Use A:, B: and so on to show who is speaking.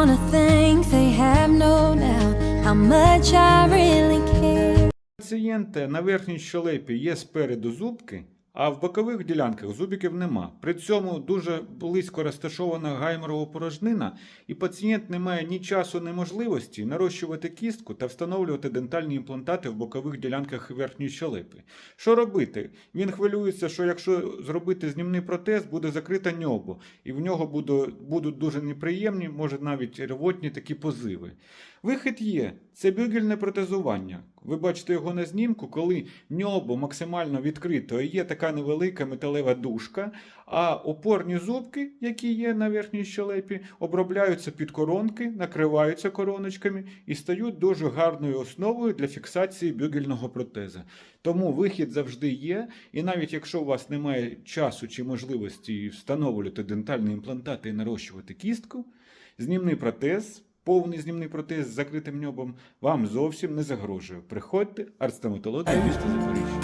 A: wanna think they have no doubt how much I really care.
B: Пацієнти на верхній щелепі є спереду зубки, а в бокових ділянках зубиків нема. При цьому дуже близько розташована гайморова порожнина, і пацієнт не має ні часу, ні можливості нарощувати кістку та встановлювати дентальні імплантати в бокових ділянках верхньої щелепи. Що робити? Він хвилюється, що якщо зробити знімний протез, буде закрите ньобо, і в нього будуть дуже неприємні, може навіть ревотні такі позиви. Вихід є це бюгельне протезування. Ви бачите його на знімку, коли ньобо максимально відкрито, і є така невелика металева дужка, а опорні зубки, які є на верхній щелепі, обробляються під коронки, накриваються короночками і стають дуже гарною основою для фіксації бюгельного протеза. Тому вихід завжди є, і навіть якщо у вас немає часу чи можливості встановлювати дентальні імплантати і нарощувати кістку, знімний протез. Повний знімний протез з закритим ньобом вам зовсім не загрожує. Приходьте, арт-стоматологія міста Запоріжжя.